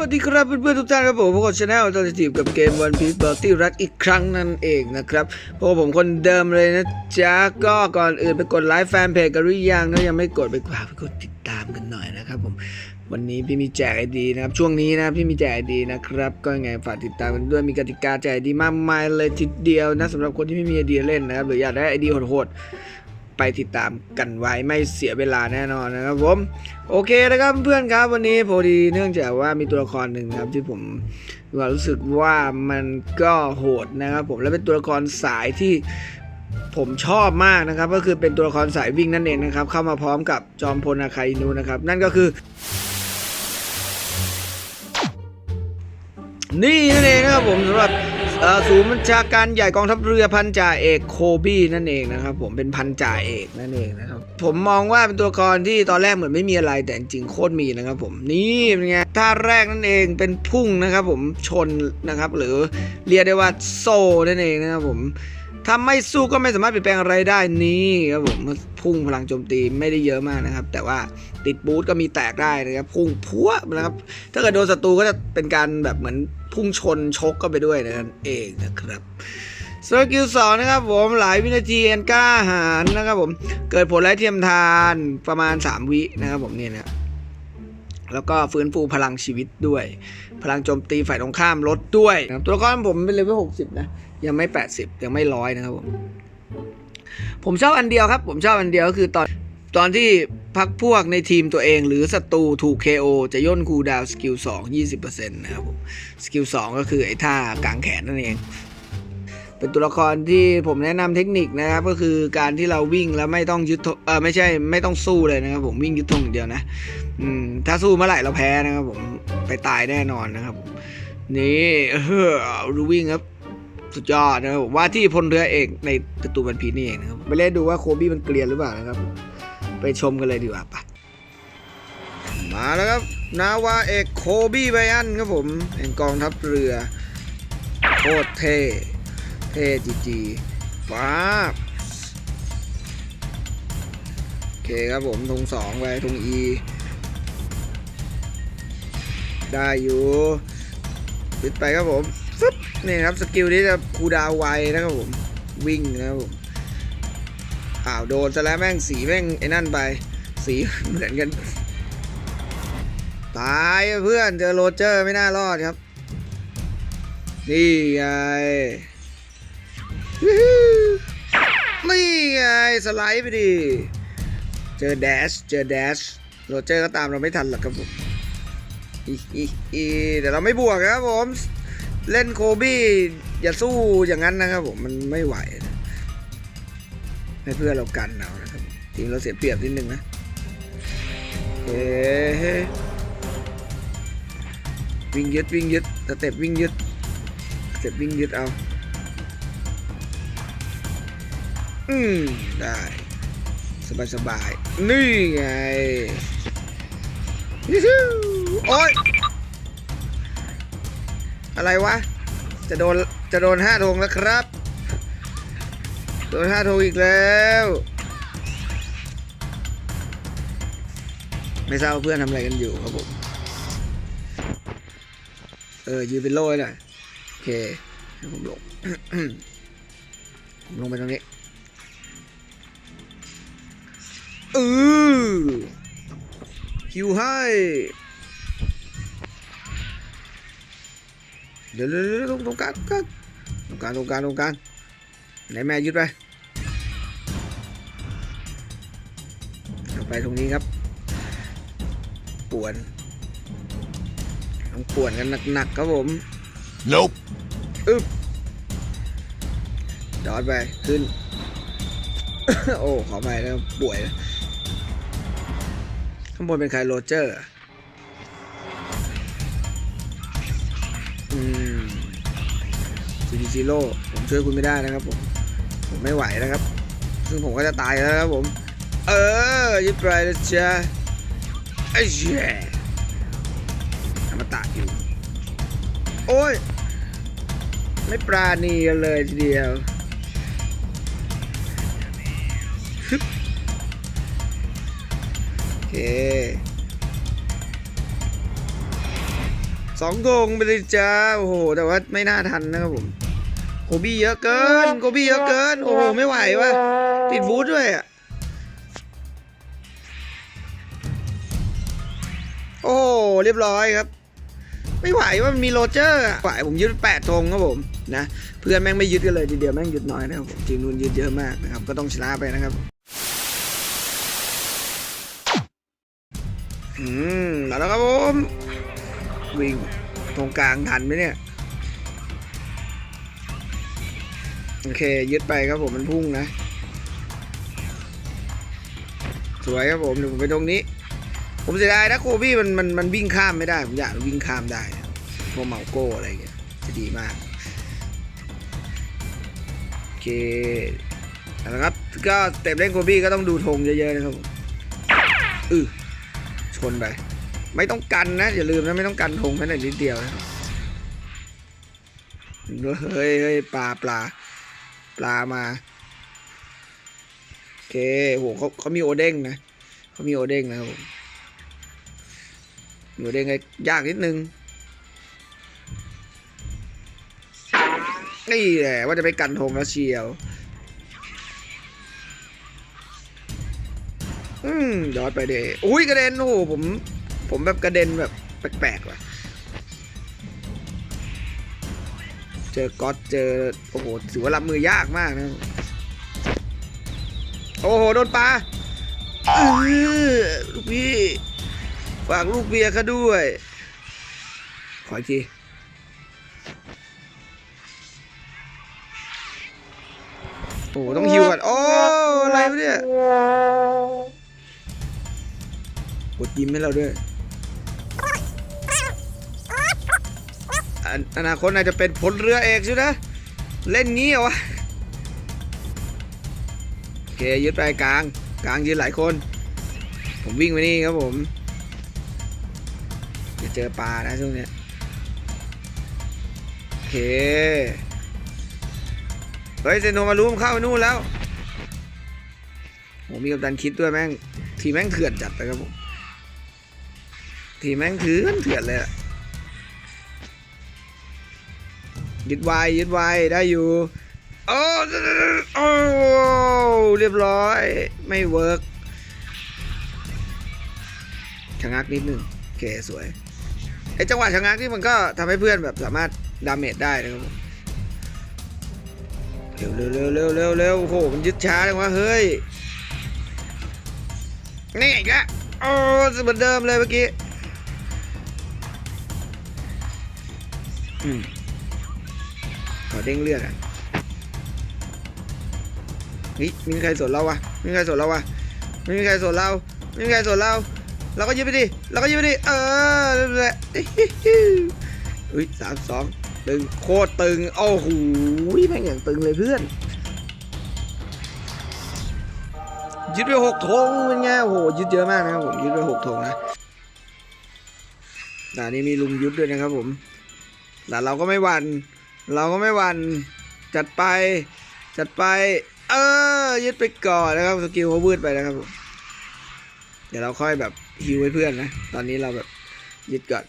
วัสดีครับเพื่อนๆทุกท่านครับผมพวกเราชาแนลตอนทีกับเกมวันพี e บอลตี้รักอีกครั้งนั่นเองนะครับพวกผมคนเดิมเลยนะจ๊ะก็ก่อนอื่นไปกดไลค์แฟนเพจกันหรือยังถ้ายังไม่กดไปกว่าไปกดติดตามกันหน่อยนะครับผมวันนี้พี่มีแจกไอดีนะครับช่วงนี้นะพี่มีแจกไอดีนะครับก็ยังไงฝากติดตามกันด้วยมีกติกาแจกไอดีมากมายเลยทีเดียวนะสำหรับคนที่ไม่มีไอเดียเล่นนะครับหรืออยากได้ไอดีโหด ไปติดตามกันไว้ไม่เสียเวลาแน่นอนนะครับผมโอเคนะครับเพื่อนครับวันนี้พอดีเนื่องจากว่ามีตัวละครหนึ่งครับที่ผมรู้สึกว่ามันก็โหดนะครับผมและเป็นตัวละครสายที่ผมชอบมากนะครับ ก็คือเป็นตัวละครสายวิ่งนั่นเองนะครับ เข้ามาพร้อมกับจอมพลอาคาอินูนะครับ นั่นก็คือ นี่นั่นเองนะครับผมสำหรับ ศูนย์บัญชาการใหญ่กองทัพเรือพันจ่าเอกโคบี้นั่นเองนะครับ ผมเป็นพันจ่าเอกนั่นเองนะครับ ผมมองว่าเป็นตัวละครที่ตอนแรกเหมือนไม่มีอะไรแต่จริงโคตรมีนะครับ ผมนี่เป็นไงท่าแรกนั่นเองเป็นพุ่งนะครับ ผมชนนะครับ หรือเรียกได้ว่าโซนั่นเองนะครับผม ถ้าไม่สู้ก็ไม่สามารถเปลี่ยนแปลงอะไรได้นี่ครับผมพุ่งพลังโจมตีไม่ได้เยอะมากนะครับ แต่ว่าติดบูทก็มีแตกได้นะครับ พุ่งพัวนะครับ ถ้าเกิดโดนศัตรูก็จะเป็นการแบบเหมือนพุ่งชนชกก็ไปด้วยนั่นเองนะครับสกิลสองนะครับผมหลายวินาทีอันกล้าหาญนะครับผมเกิดผลไร้เทียมทานประมาณ 3 วินะครับผมเนี่ยนะ แล้วก็ฟื้นฟูพลังชีวิตด้วย พลังโจมตีฝ่ายตรงข้ามลดด้วยนะครับตัวละครผมเป็นเลเวล60นะ ยังไม่80ยังไม่ร้อยนะครับผม ผมชอบอันเดียวครับ ผมชอบอันเดียวก็คือตอนตอนที่พักพวกในทีมตัวเองหรือศัตรูถูก KO จะย่นคูดาวสกิล2 20%นะครับผม สกิล 2 ก็คือไอ้ท่ากางแขนนั่นเอง เป็นตัวละครที่ผมแนะนำเทคนิคนะครับก็คือการที่เราวิ่งแล้วไม่ต้องยึดธงเออไม่ใช่ไม่ต้องสู้เลยนะครับผมวิ่งยึดธงอย่างเดียวนะอืมถ้าสู้เมื่อไหร่เราแพ้นะครับผมไปตายแน่นอนนะครับนี่เออรู้วิ่งครับสุดยอดนะครับผมว่าที่พลเรือเอกในการะตูนวันพีนี่เองนะครับไปเล่นดูว่าโคบี้มันเกลียนหรือเปล่านะครับ ไปชมกันเลยดีกว่าปะมาแล้วครับนาวาเอกโคบี้ไบอันครับผมแห่งกองทัพเรือโคตรเท่ เท่จีจีป้าบโอเคครับผมธงสองไปธงอีได้อยู่ปิดไปครับผมฟึบนี่ครับสกิลนี้จะคูดาวไวนะครับผม วิ่งนะครับผมอ้าวโดนซะแล้วแม่งสีแม่งไอ้นั่นไป สีเหมือนกัน ตายเพื่อนเจอโรเจอร์ไม่น่ารอดครับ นี่ไง นี่ไงสไลด์ไปดิ เจอแดช เจอแดช โรเจอร์ก็ตามเราไม่ทันหรอกครับผมอีอีอีแต่เราไม่บวกครับผม เล่นโคบี้อย่าสู้อย่างนั้นนะครับผม มันไม่ไหว ให้เพื่อนเรากันเอานะครับทีมเราเสียเปรียบนิดนึงนะเฮ้วิ่งยึดวิ่งยึดสเต็ปวิ่งยึดสเต็ปวิ่งยึดเอา อืมได้ สบายสบายๆนี่ไงยูฮูโอ๊ยอะไรวะ จะโดน จะโดนห้าธงแล้วครับ โดนห้าโทอีกแล้ว ไม่ทราบเพื่อนทำอะไรกันอยู่ครับผม เออยืนเป็นโล่หน่อยโอเคให้ผมลง ผมลงไปตรงนี้ เออคิวให้เดี๋ยวเดี๋ยวเดี๋ยวตรงตรงกลางตรงกลางตรงกลางตรงกลางตรงกลางไหนแม่ยึดไปเอาไปตรงนี้ครับ ป่วนต้องป่วนกันหนักๆครับผม Nope. อึบดอดไป ขึ้น โอ้ขอไปแล้วป่วย ข้างบนเป็นใครโรเจอร์ อืมซีดีซีโร่ผมช่วยคุณไม่ได้นะครับผม ผมไม่ไหวนะครับ ซึ่งผมก็จะตายแล้วนะครับผม เออยึดไปนะจ๊ะไอ้เชี่ยอมตะอยู่ โอ้ย ไม่ปราณีกันเลยทีเดียวึบโอเคสองธงไปเลยจ้าโอ้โห แต่ว่าไม่น่าทันนะครับผมโคบี้เยอะเกินโคบี้เยอะเกิน โอ้โห ไม่ไหววะติดบูทด้วยอะโอ้โหเรียบร้อยครับ ไม่ไหวว่ามันมีโรเจอร์อะไหวผมยึดแปดธงครับผมนะ เพื่อนแม่งไม่ยึดกันเลยทีเดียวแม่งยึดน้อยนะครับผมทีมนู้นยึดเยอะมากนะครับ ก็ต้องชนะไปนะครับ อืมแล้วครับผม วิ่งตรงกลางทันไหมเนี่ย โอเค ยึดไปครับผมมันพุ่งนะ สวยครับผมเดี๋ยวผมไปตรงนี้ ผมเสียดายนะโคบี้มันมันมันวิ่งข้ามไม่ได้ ผมอยากวิ่งข้ามได้พวกเมาโก้อะไรอย่างเงี้ยจะดีมาก โอเคเอาละครับ ก็เต็ปเล่นโคบี้ก็ต้องดูธงเยอะๆนะครับผมอือ ชนไป ไม่ต้องกันนะ อย่าลืมนะ ไม่ต้องกันธงแม้แต่นิดเดียวนะเฮ้ยเฮ้ยปลาปลาปลามา โอเคโหเขาเขามีโอเด้งนะเขามีโอเด้งนะผมโอเด้งไงยากนิดนึงนี่แหละว่าจะไปกันธงแล้วเชียว ย้อนไปเดอุ้ยกระเด็นโอ้โหผมผมแบบกระเด็นแบบแปลกๆว่ะ เจอก๊อตเจอโอ้โหถือว่ารับมือยากมากนะ โอ้โหโดนปลาลูกพี่ฝากลูกเบียร์เขาด้วย ขออีกทีโอ้โหต้องฮิวก่อนโอ้อะไรวะเนี่ย กดยิ้มให้เราด้วย อนาคตนายจะเป็นพลเรือเอกใช่ไหมเล่นงี้เหรอวะโอเคยึดไปกลาง กลางยืนหลายคน ผมวิ่งไปนี่ครับผมจะเจอปลานะช่วงเนี้ยโอเค เฮ้ยเซนโนมารู้มเข้าไปนู่นแล้วผมมีกับดันคิดด้วยแม่ง ทีแม่งเถื่อนจัดเลยครับผม ทีมแม่งถือนเถื่อนเลยยึดไวยึดไวได้อยู่โอ้โอ้เรียบร้อย ไม่เวิร์กชะงักนิดนึงโอเคสวยไอจังหวะชะงักนี่มันก็ทำให้เพื่อนแบบสามารถดาเมจได้นะครับเร็วเร็วเร็วเร็วเร็วเร็วโอ้โหมันยึดช้าเลยวะเฮ้ยนี่อีกแล้วโอ้เหมือนเดิมเลยเมื่อกี้ อืมขอเด้งเลือดอะนี่มีใครสนเราวะมีใครสนเราวะไม่มีใครสนเราไม่มีใครสนเราเราก็ยืดไปดิเราก็ยืดไปดิเออแหละอุ้ยสามสองตึงโคตรตึงโอ้โหแม่งอย่างตึงเลยเพื่อนยึดไปหกธงเป็นไงโอ้โหยึดเยอะมากนะครับผมยึดไปหกธงนะด่านนี้มีลุงยุดด้วยนะครับผม แต่เราก็ไม่หวัน่นเราก็ไม่หวัน่นจัดไป จัดไป เออยึดไปก่อนนะครับสกิลเขาวืดไปนะครับผมเดี๋ยวเราค่อยแบบฮิวให้เพื่อนนะ ตอนนี้เราแบบยึดก่อน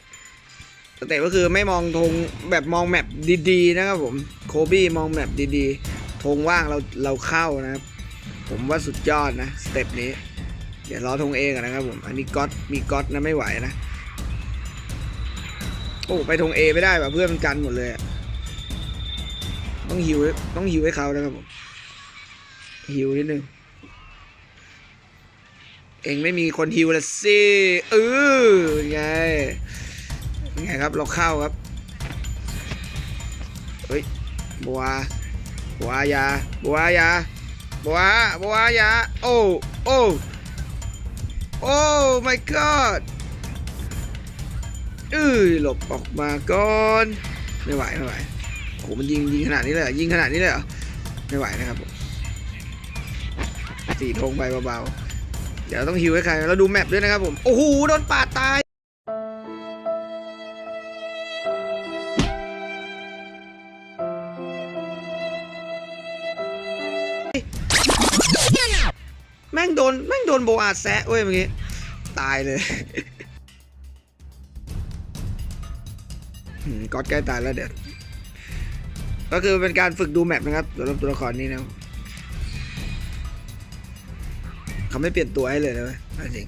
สเต็ปก็คือไม่มองธงแบบมองแมปดีๆนะครับผมโคบี้มองแมปดีๆธงว่างเราเราเข้านะครับ ผมว่าสุดยอดนะสเต็ปนี้ เดี๋ยวรอธงเองนะครับผม อันนี้ก๊อตมีก๊อตนะไม่ไหวนะ โอ้ไปธงเอไม่ได้ว่ะเพื่อนมันกันหมดเลย ต้องฮิวต้องฮิวให้เขานะครับผมฮิวนิดนึง เองไม่มีคนฮิวละสิเออไงไงครับเราเข้าครับเฮ้ยบัวบัวยาบัวยาบัวบัวยาโอ้โอ้โอ้ my god เอ้ยหลบออกมาก่อนไม่ไหวไม่ไหวโหมันยิงยิงขนาดนี้เลยยิงขนาดนี้เลยเหรอไม่ไหวนะครับผมสี่ธงไปเบาๆเดี๋ยวต้องฮิวให้ใครเราดูแมปด้วยนะครับผมโอ้โหโดนปาดตายแม่งโดนแม่งโดนโบอาแซะเว้ยเมื่อกี้ตายเลย ก๊อตใกล้ตายแล้วเดี๋ยวก็คือเป็นการฝึกดูแมปนะครับสำหรับตัวละครนี้นะเขาไม่เปลี่ยนตัวให้เลยนะเว้ยจริง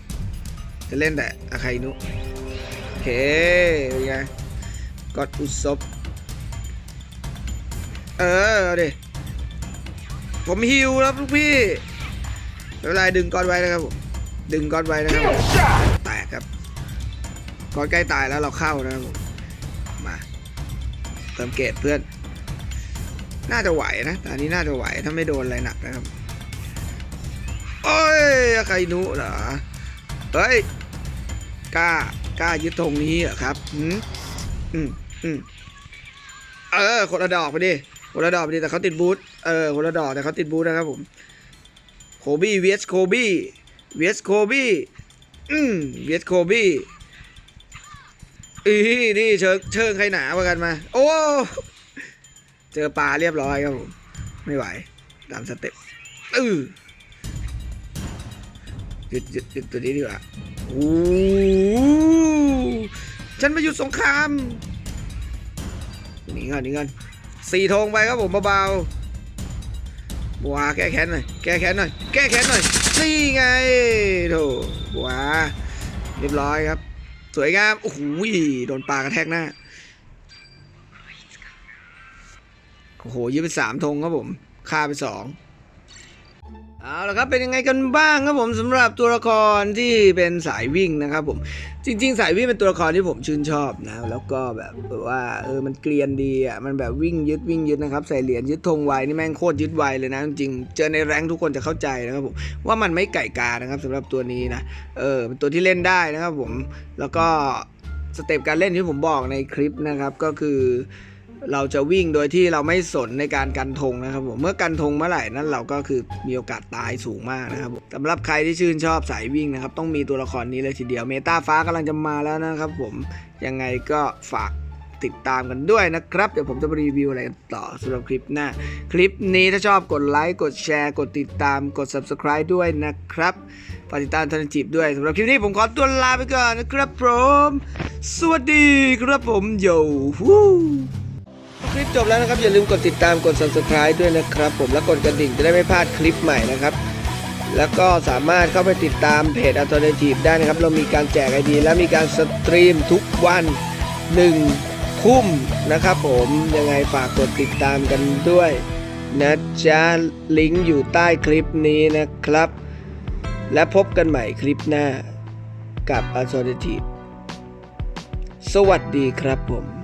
จะเล่นแต่อาคาอินุโอเคเป็นไงกอตอุซบเออเอาดิผมฮิวแล้วลูกพี่ไม่เป็นไรดึงก้อนไว้นะครับผมดึงก้อนไว้นะครับแตกครับก้อนใกล้ตายแล้วเราเข้านะครับผม เติมเกรดเพื่อน น่าจะไหวนะแต่อันนี้น่าจะไหวถ้าไม่โดนอะไรหนักนะครับโอ้ยอาคาอินุเหรอเฮ้ยกล้ากล้ายึดธงนี้เหรอครับอืมอืมอืมเออคนละดอกไปดิคนละดอกไปดิแต่เขาติดบูทเออคนละดอกแต่เขาติดบูทนะครับผมโคบี้เวสโคบี้เวสโคบี้อืมเวสโคบี้ อีนี่เชิงเชิงใครหนาว่ากันมา โอ้ เจอปลาเรียบร้อยครับผมไม่ไหวตามสเต็ปอือหยุดหยุดหยุดตัวนี้ดีกว่าโอ้ฉันมาหยุดสงครามหนีก่อนหนีก่อนสี่ธงไปครับผมเบาๆบัวแก้แค้นหน่อยแก้แค้นหน่อยแก้แค้นหน่อยนี่ไงโถบัวเรียบร้อยครับ สวยงาม โอ้โหโดนปลากระแทกหน้า โอ้โหยืมไปสามธงครับผมฆ่าไปสอง เอาละครับเป็นยังไงกันบ้างครับผมสำหรับตัวละครที่เป็นสายวิ่งนะครับผมจริง ๆ สายวิ่งเป็นตัวละครที่ผมชื่นชอบนะแล้วก็แบบว่าเออมันเกลียนดีอะมันแบบวิ่งยึดวิ่งยึดนะครับใส่เหรียญยึดธงไวนี่แม่งโคตรยึดไวเลยนะจริงเจอในแรงทุกคนจะเข้าใจนะครับผมว่ามันไม่ไก่กานะครับสำหรับตัวนี้นะเออเป็นตัวที่เล่นได้นะครับผมแล้วก็สเต็ปการเล่นที่ผมบอกในคลิปนะครับก็คือ เราจะวิ่งโดยที่เราไม่สนในการกันธงนะครับผมเมื่อกันธงเมื่อไหร่นั้นเราก็คือมีโอกาสตายสูงมากนะครับผมสำหรับใครที่ชื่นชอบสายวิ่งนะครับ ต้องมีตัวละครนี้เลยทีเดียวเมตาฟ้ากำลังจะมาแล้วนะครับ ผมยังไงก็ฝากติดตามกันด้วยนะครับ เดี๋ยวผมจะรีวิวอะไรกันต่อสำหรับคลิปหน้า คลิปนี้ถ้าชอบกดไลค์กดแชร์ กดติดตามกด subscribe ด้วยนะครับฝากติดตามทันจีบด้วยสำหรับคลิปนี้ผมขอตัวลาไปก่อนนะครับผม สวัสดีครับผมโยฮู คลิปจบแล้วนะครับ อย่าลืมกดติดตามกด subscribe ด้วยนะครับ ผมและกดกระดิ่งจะได้ไม่พลาดคลิปใหม่นะครับ แล้วก็สามารถเข้าไปติดตามเพจ Alternative ได้นะครับ เรามีการแจกไอดีและมีการสตรีมทุกวัน1ทุ่มนะครับ ผมยังไงฝากกดติดตามกันด้วยนะจ๊ะลิงก์อยู่ใต้คลิปนี้นะครับ และพบกันใหม่คลิปหน้ากับ Alternative สวัสดีครับผม